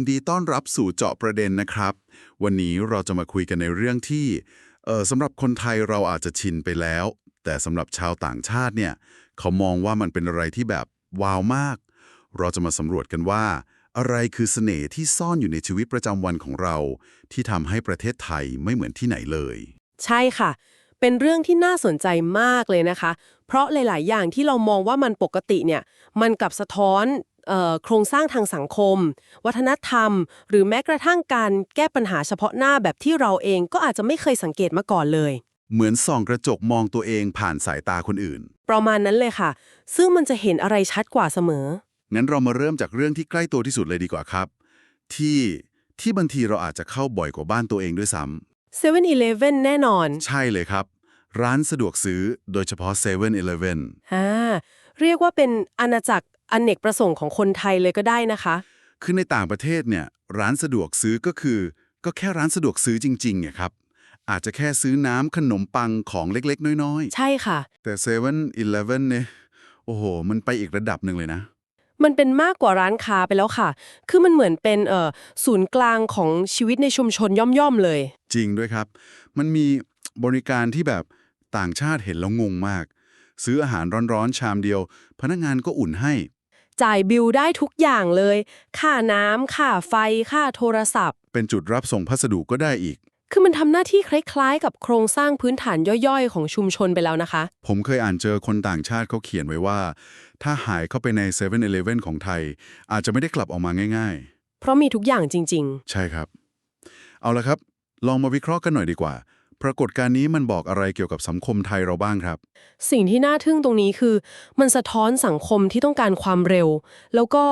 นดีต้อนรับสู่เจาะประเด็นนะครับ วันนี้เราจะมาคุยกันในเรื่องที่เออสำหรับคนไทยเราอาจจะชินไปแล้ว แต่สำหรับชาวต่างชาติเนี่ย เขามองว่ามันเป็นอะไรที่แบบว้าวมาก เราจะมาสำรวจกันว่า อะไรคือเสน่ห์ที่ซ่อนอยู่ในชีวิตประจำวันของเรา ที่ทำให้ประเทศไทยไม่เหมือนที่ไหนเลย ใช่ค่ะ เป็นเรื่องที่น่าสนใจมากเลยนะคะ เพราะหลาย ๆ อย่างที่เรามองว่ามันปกติเนี่ย มันกลับสะท้อน โครงสร้างทางสังคม วัฒนธรรม หรือแม้กระทั่งการแก้ปัญหาเฉพาะหน้าแบบที่เราเองก็อาจจะไม่เคยสังเกตมาก่อนเลย เหมือนส่องกระจกมองตัวเองผ่านสายตาคนอื่น ประมาณนั้นเลยค่ะ ซึ่งมันจะเห็นอะไรชัดกว่าเสมอ งั้นเรามาเริ่มจากเรื่องที่ใกล้ตัวที่สุดเลยดีกว่าครับ ที่ที่บางทีเราอาจจะเข้าบ่อยกว่าบ้านตัวเองด้วยซ้ำ7 e เ e ่ e แน่นอน ใช่เลยครับ ร้านสะดวกซื้อโดยเฉพาะ7 e เ e ่ e ออ่าเรียกว่าเป็นอาณาจักร อเนกประสงค์ของคนไทยเลยก็ได้นะคะ คือในต่างประเทศเนี่ยร้านสะดวกซื้อก็คือ ก็แค่ร้านสะดวกซื้อจริงๆเนี่ยครับ อาจจะแค่ซื้อน้ำขนมปังของเล็กๆ น้อยใช่ค่ะ ๆ แต่7 e เ e ่ e อเนี่ยโอ้โห มันไปอีกระดับหนึ่งเลยนะ มันเป็นมากกว่าร้านค้าไปแล้วค่ะ คือมันเหมือนเป็นเอ่อศูนย์กลางของชีวิตในชุมชนย่อมๆเลย จริงด้วยครับ มันมีบริการที่แบบต่างชาติเห็นแล้วงงมาก ซื้ออาหารร้อนๆ ชามเดียว พนักงานก็อุ่นให้ จ่ายบิลได้ทุกอย่างเลย ค่าน้ำค่าไฟ ค่าโทรศัพท์ เป็นจุดรับส่งพัสดุก็ได้อีก คือมันทำหน้าที่คล้ายๆ กับโครงสร้างพื้นฐานย่อยๆ ของชุมชนไปแล้วนะคะ ผมเคยอ่านเจอคนต่างชาติเขาเขียนไว้ว่า ถ้าหายเข้าไปใน7 e เ e ่ e ของไทย อาจจะไม่ได้กลับออกมาง่ายเพราะมีทุกอย่างจริง ๆ ใช่ครับ เอาละครับ ลองมาวิเคราะห์กันหน่อยดีกว่า ปรากฏการณ์นี้มันบอกอะไรเกี่ยวกับสังคมไทยเราบ้างครับๆสิ่งที่น่าทึ่งตรงนี้คือ มันสะท้อนสังคมที่ต้องการความเร็ว แล้วก็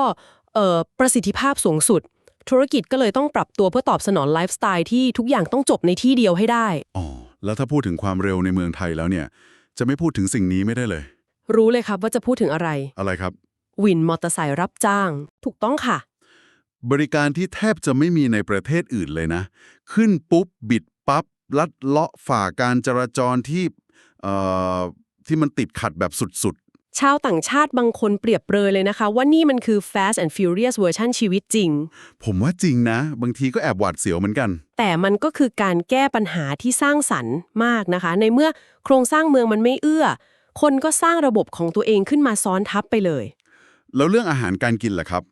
เอ่อประสิทธิภาพสูงสุด ธุรกิจก็เลยต้องปรับตัวเพื่อตอบสนองไลฟ์สไตล์ที่ทุกอย่างต้องจบในที่เดียวให้ได้อ๋อแล้วถ้าพูดถึงความเร็วในเมืองไทยแล้วเนี่ย จะไม่พูดถึงสิ่งนี้ไม่ได้เลย รู้เลยครับว่าจะพูดถึงอะไรอะไรครับวินมอเตอร์ไซค์รับจ้าง ถูกต้องค่ะ บริการที่แทบจะไม่มีในประเทศอื่นเลยนะ ขึ้นปุ๊บบิดปับ๊บ ลัดเลาะฝ่าการจราจรที่เอ่อที่มันติดขัดแบบสุดชาวต่างชาติบางคนเปรียบเปรยเลยนะคะ ว่านี่มันคือ Fast and Furious เวอร์ชันชีวิตจริงๆผมว่าจริงนะ บางทีก็แอบหวาดเสียวเหมือนกัน แต่มันก็คือการแก้ปัญหาที่สร้างสรรค์มากนะคะ ในเมื่อโครงสร้างเมืองมันไม่เอื้อ คนก็สร้างระบบของตัวเองขึ้นมาซ้อนทับไปเลย แล้วเรื่องอาหารการกินล่ะครับ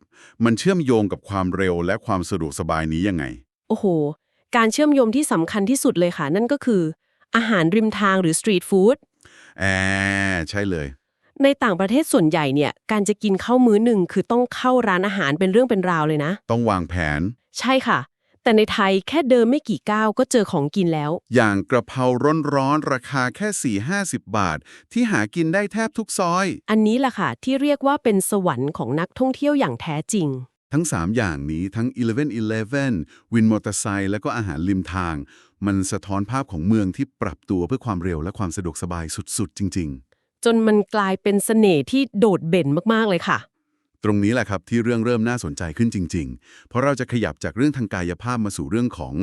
มันเชื่อมโยงกับความเร็วและความสะดวกสบายนี้ยังไง โอ้โห การเชื่อมโยงที่สำคัญที่สุดเลยค่ะ นั่นก็คือ อาหารริมทางหรือสตรีทฟู้ดแอใช่เลย ในต่างประเทศส่วนใหญ่เนี่ย การจะกินข้าวมื้อหนึ่งคือต้องเข้าร้านอาหารเป็นเรื่องเป็นราวเลยนะ ต้องวางแผน ใช่ค่ะ แต่ในไทยแค่เดินไม่กี่ก้าวก็เจอของกินแล้ว อย่างกระเพราร้อนๆราคาแค่ 4-50 บาท ที่หากินได้แทบทุกซอย อันนี้แหละค่ะ ที่เรียกว่าเป็นสวรรค์ของนักท่องเที่ยวอย่างแท้จริง ทั้ง 3 อย่างนี้ทั้ง 11-11 วินมอเตอร์ไซค์แล้วก็อาหารริมทาง มันสะท้อนภาพของเมืองที่ปรับตัวเพื่อความเร็วและความสะดวกสบายสุด ๆ จริงจนมันกลายเป็นเสน่ห์ที่โดดเด่นมากๆเลยค่ะๆตรงนี้แหละครับที่เรื่องเริ่มน่าสนใจขึ้นจริง ๆ เพราะเราจะขยับจากเรื่องทางกายภาพมาสู่เรื่องของ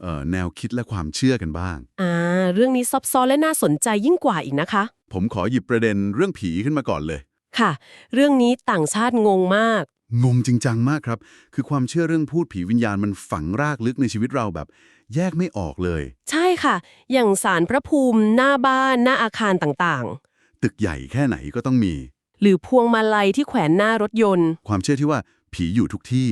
เออแนวคิดและความเชื่อกันบ้างอ่าเรื่องนี้ซับซ้อนและน่าสนใจยิ่งกว่าอีกนะคะ ผมขอหยิบประเด็นเรื่องผีขึ้นมาก่อนเลยค่ะ เรื่องนี้ต่างชาติงงมาก งงจริงจังมากครับ คือความเชื่อเรื่องพูดผีวิญญาณมันฝังรากลึกในชีวิตเราแบบ แยกไม่ออกเลย ใช่ค่ะ อย่างสารพระภูมิ หน้าบ้าน หน้าอาคารต่างตึกใหญ่แค่ไหนก็ต้องมี ๆ หรือพวงมาลัยที่แขวนหน้ารถยนต์ ความเชื่อที่ว่าผีอยู่ทุกที่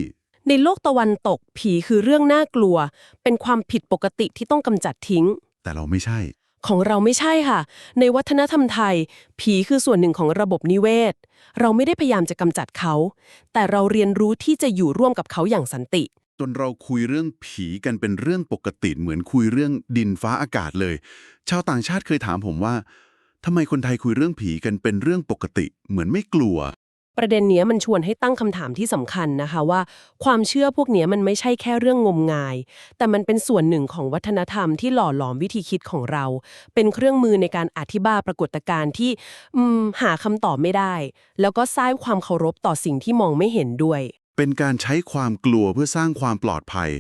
ในโลกตะวันตกผีคือเรื่องน่ากลัว เป็นความผิดปกติที่ต้องกำจัดทิ้ง แต่เราไม่ใช่ ของเราไม่ใช่ค่ะ ในวัฒนธรรมไทย ผีคือส่วนหนึ่งของระบบนิเวศ เราไม่ได้พยายามจะกำจัดเขา แต่เราเรียนรู้ที่จะอยู่ร่วมกับเขาอย่างสันติ จนเราคุยเรื่องผีกันเป็นเรื่องปกติเหมือนคุยเรื่องดินฟ้าอากาศเลย ชาวต่างชาติเคยถามผมว่าทำไมคนไทยคุยเรื่องผีกันเป็นเรื่องปกติ เหมือนไม่กลัว ประเด็นเนี้ยมันชวนให้ตั้งคำถามที่สำคัญนะคะว่า ความเชื่อพวกเนี้ยมันไม่ใช่แค่เรื่องงมงาย แต่มันเป็นส่วนหนึ่งของวัฒนธรรมที่หล่อหลอมวิธีคิดของเรา เป็นเครื่องมือในการอธิบายปรากฏการณ์ที่อืมหาคำตอบไม่ได้ แล้วก็สร้างความเคารพต่อสิ่งที่มองไม่เห็นด้วย เป็นการใช้ความกลัวเพื่อสร้างความปลอดภัย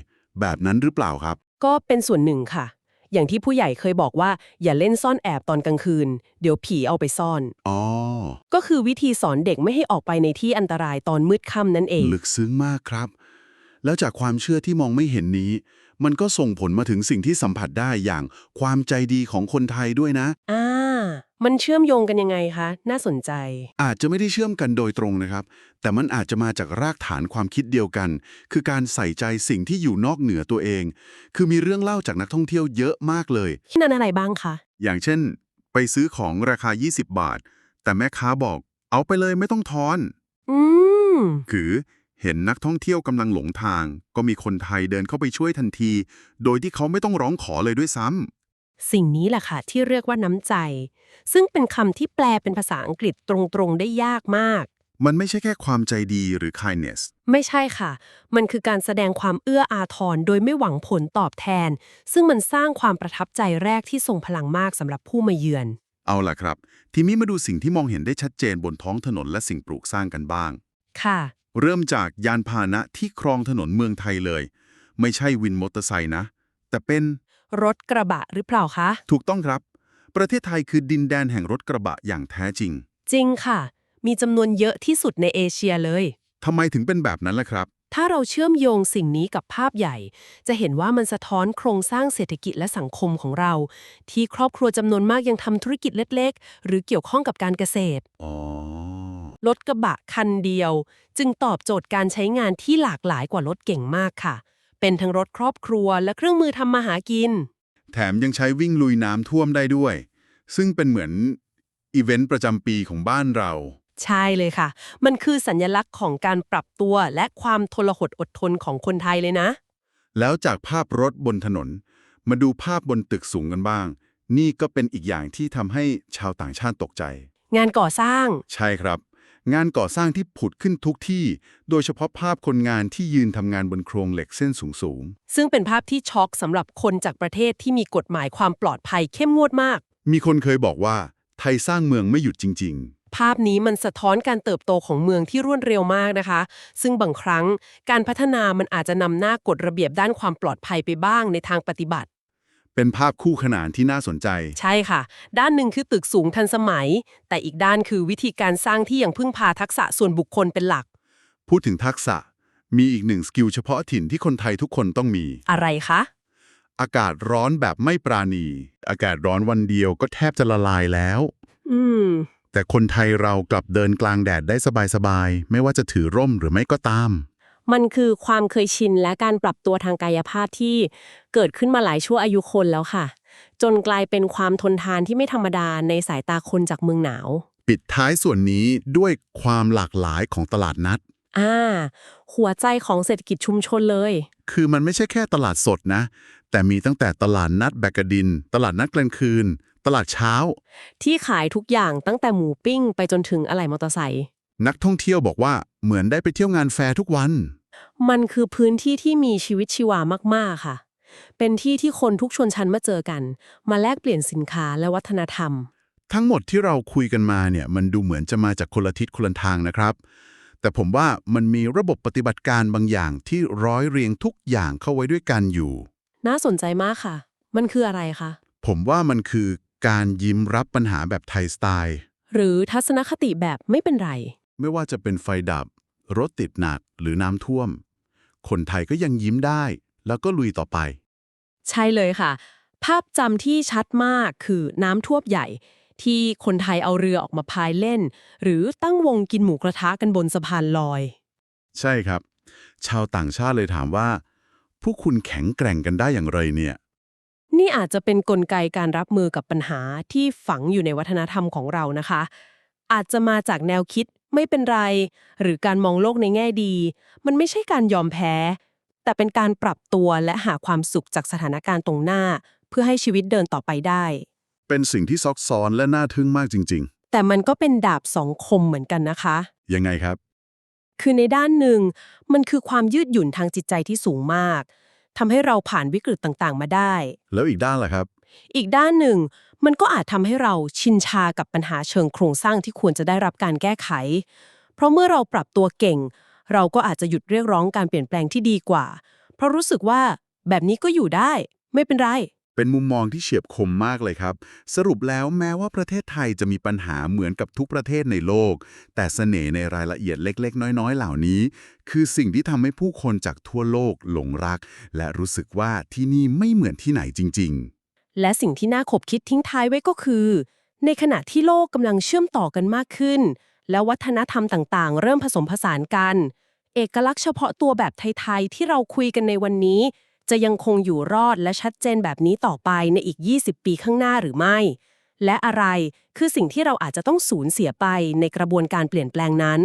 แบบนั้นหรือเปล่าครับ ก็เป็นส่วนหนึ่งค่ะ อย่างที่ผู้ใหญ่เคยบอกว่าอย่าเล่นซ่อนแอบตอนกลางคืน เดี๋ยวผีเอาไปซ่อนอ๋อก็คือวิธีสอนเด็กไม่ให้ออกไปในที่อันตรายตอนมืดค่ำนั่นเอง ลึกซึ้งมากครับ แล้วจากความเชื่อที่มองไม่เห็นนี้ มันก็ส่งผลมาถึงสิ่งที่สัมผัสได้อย่างความใจดีของคนไทยด้วยนะอ่า มันเชื่อมโยงกันยังไงคะ น่าสนใจ อาจจะไม่ได้เชื่อมกันโดยตรงนะครับ แต่มันอาจจะมาจากรากฐานความคิดเดียวกัน คือการใส่ใจสิ่งที่อยู่นอกเหนือตัวเอง คือมีเรื่องเล่าจากนักท่องเที่ยวเยอะมากเลยที่นั่นอะไรบ้างคะอย่างเช่น ไปซื้อของราคา 20 บาท แต่แม่ค้าบอก เอาไปเลยไม่ต้องทอน อืมคือเห็นนักท่องเที่ยวกำลังหลงทาง ก็มีคนไทยเดินเข้าไปช่วยทันที โดยที่เขาไม่ต้องร้องขอเลยด้วยซ้ำ สิ่งนี้แหละค่ะที่เรียกว่าน้ำใจ ซึ่งเป็นคำที่แปลเป็นภาษาอังกฤษตรงๆ ได้ยากมาก มันไม่ใช่แค่ความใจดีหรือ kindness ไม่ใช่ค่ะ มันคือการแสดงความเอื้ออาทรโดยไม่หวังผลตอบแทน ซึ่งมันสร้างความประทับใจแรกที่ทรงพลังมากสำหรับผู้มาเยือน เอาล่ะครับ ทีนี้มาดูสิ่งที่มองเห็นได้ชัดเจนบนท้องถนนและสิ่งปลูกสร้างกันบ้าง ค่ะ เริ่มจากยานพาหนะที่ครองถนนเมืองไทยเลย ไม่ใช่วินมอเตอร์ไซค์นะ แต่เป็น รถกระบะหรือเปล่าคะ ถูกต้องครับ ประเทศไทยคือดินแดนแห่งรถกระบะอย่างแท้จริง จริงค่ะ มีจำนวนเยอะที่สุดในเอเชียเลยทำไมถึงเป็นแบบนั้นล่ะครับ ถ้าเราเชื่อมโยงสิ่งนี้กับภาพใหญ่ จะเห็นว่ามันสะท้อนโครงสร้างเศรษฐกิจและสังคมของเรา ที่ครอบครัวจำนวนมากยังทำธุรกิจเล็ก ๆ หรือเกี่ยวข้องกับการเกษตรอ๋อรถกระบะคันเดียว จึงตอบโจทย์การใช้งานที่หลากหลายกว่ารถเก่งมากค่ะ เป็นทั้งรถครอบครัวและเครื่องมือทำมาหากิน แถมยังใช้วิ่งลุยน้ำท่วมได้ด้วย ซึ่งเป็นเหมือนอีเวนต์ประจำปีของบ้านเรา ใช่เลยค่ะ มันคือสัญลักษณ์ของการปรับตัวและความทรหดอดทนของคนไทยเลยนะ แล้วจากภาพรถบนถนน มาดูภาพบนตึกสูงกันบ้าง นี่ก็เป็นอีกอย่างที่ทำให้ชาวต่างชาติตกใจ งานก่อสร้าง ใช่ครับ งานก่อสร้างที่ผุดขึ้นทุกที่ โดยเฉพาะภาพคนงานที่ยืนทำงานบนโครงเหล็กเส้นสูงซึ่งเป็นภาพที่ช็อกสำหรับคนจากประเทศที่มีกฎหมายความปลอดภัยเข้มงวดมากๆมีคนเคยบอกว่า ไทยสร้างเมืองไม่หยุดจริงภาพนี้มันสะท้อนการเติบโตของเมืองที่รวดเร็วมากนะคะ ซึ่งบางครั้งการพัฒนามันอาจจะนำหน้ากฎระเบียบด้านความปลอดภัยไปบ้างในทางปฏิบัติๆ เป็นภาพคู่ขนานที่น่าสนใจ ใช่ค่ะ ด้านหนึ่งคือตึกสูงทันสมัย แต่อีกด้านคือวิธีการสร้างที่ยังพึ่งพาทักษะส่วนบุคคลเป็นหลัก พูดถึงทักษะ มีอีกหนึ่งสกิลเฉพาะถิ่นที่คนไทยทุกคนต้องมี อะไรคะ อากาศร้อนแบบไม่ปราณี อากาศร้อนวันเดียวก็แทบจะละลายแล้ว อืม แต่คนไทยเรากลับเดินกลางแดดได้สบายๆ ไม่ว่าจะถือร่มหรือไม่ก็ตาม มันคือความเคยชินและการปรับตัวทางกายภาพที่เกิดขึ้นมาหลายชั่วอายุคนแล้วค่ะ จนกลายเป็นความทนทานที่ไม่ธรรมดาในสายตาคนจากเมืองหนาว ปิดท้ายส่วนนี้ด้วยความหลากหลายของตลาดนัด อ่า หัวใจของเศรษฐกิจชุมชนเลย คือมันไม่ใช่แค่ตลาดสดนะ แต่มีตั้งแต่ตลาดนัดแบกกะดิน ตลาดนัดกลางคืน ตลาดเช้า ที่ขายทุกอย่างตั้งแต่หมูปิ้ง ไปจนถึงอะไหล่มอเตอร์ไซค์นักท่องเที่ยวบอกว่าเหมือนได้ไปเที่ยวงานแฟร์ทุกวัน มันคือพื้นที่ที่มีชีวิตชีวามากๆค่ะ เป็นที่ที่คนทุกชนชั้นมาเจอกัน มาแลกเปลี่ยนสินค้าและวัฒนธรรม ทั้งหมดที่เราคุยกันมาเนี่ยมันดูเหมือนจะมาจากคนละทิศคนละทางนะครับ แต่ผมว่ามันมีระบบปฏิบัติการบางอย่างที่ร้อยเรียงทุกอย่างเข้าไว้ด้วยกันอยู่ น่าสนใจมากค่ะ มันคืออะไรคะ ผมว่ามันคือการยิ้มรับปัญหาแบบไทยสไตล์ หรือทัศนคติแบบไม่เป็นไร ไม่ว่าจะเป็นไฟดับ รถติดหนักหรือน้ำท่วม คนไทยก็ยังยิ้มได้ แล้วก็ลุยต่อไป ใช่เลยค่ะ ภาพจำที่ชัดมากคือน้ำท่วมใหญ่ ที่คนไทยเอาเรือออกมาพายเล่น หรือตั้งวงกินหมูกระทะกันบนสะพานลอย ใช่ครับ ชาวต่างชาติเลยถามว่า พวกคุณแข็งแกร่งกันได้อย่างไรเนี่ย นี่อาจจะเป็นนกลไกการรับมือกับปัญหาที่ฝังอยู่ในวัฒนธรรมของเรานะคะ อาจจะมาจากแนวคิด ไม่เป็นไร หรือการมองโลกในแง่ดี มันไม่ใช่การยอมแพ้ แต่เป็นการปรับตัวและหาความสุขจากสถานการณ์ตรงหน้า เพื่อให้ชีวิตเดินต่อไปได้ เป็นสิ่งที่ซับซ้อนและน่าทึ่งมากจริง แต่มันก็เป็นดาบสองคมเหมือนกันนะคะ ๆ ยังไงครับ คือในด้านหนึ่ง มันคือความยืดหยุ่นทางจิตใจที่สูงมากทำให้เราผ่านวิกฤตต่างๆ มาได้ แล้วอีกด้านล่ะครับ อีกด้านหนึ่ง มันก็อาจทำให้เราชินชากับปัญหาเชิงโครงสร้างที่ควรจะได้รับการแก้ไข เพราะเมื่อเราปรับตัวเก่ง เราก็อาจจะหยุดเรียกร้องการเปลี่ยนแปลงที่ดีกว่า เพราะรู้สึกว่าแบบนี้ก็อยู่ได้ ไม่เป็นไรเป็นมุมมองที่เฉียบคมมากเลยครับ สรุปแล้วแม้ว่าประเทศไทยจะมีปัญหาเหมือนกับทุกประเทศในโลก แต่เสน่ห์ในรายละเอียดเล็ก ๆ น้อย ๆ เหล่านี้ คือสิ่งที่ทำให้ผู้คนจากทั่วโลกหลงรัก และรู้สึกว่าที่นี่ไม่เหมือนที่ไหนจริง ๆ และสิ่งที่น่าขบคิดทิ้งท้ายไว้ก็คือ ในขณะที่โลกกำลังเชื่อมต่อกันมากขึ้น และวัฒนธรรมต่างๆ เริ่มผสมผสานกัน เอกลักษณ์เฉพาะตัวแบบไทยๆที่เราคุยกันในวันนี้ จะยังคงอยู่รอดและชัดเจนแบบนี้ต่อไปในอีก 20 ปีข้างหน้าหรือไม่ และอะไรคือสิ่งที่เราอาจจะต้องสูญเสียไปในกระบวนการเปลี่ยนแปลงนั้น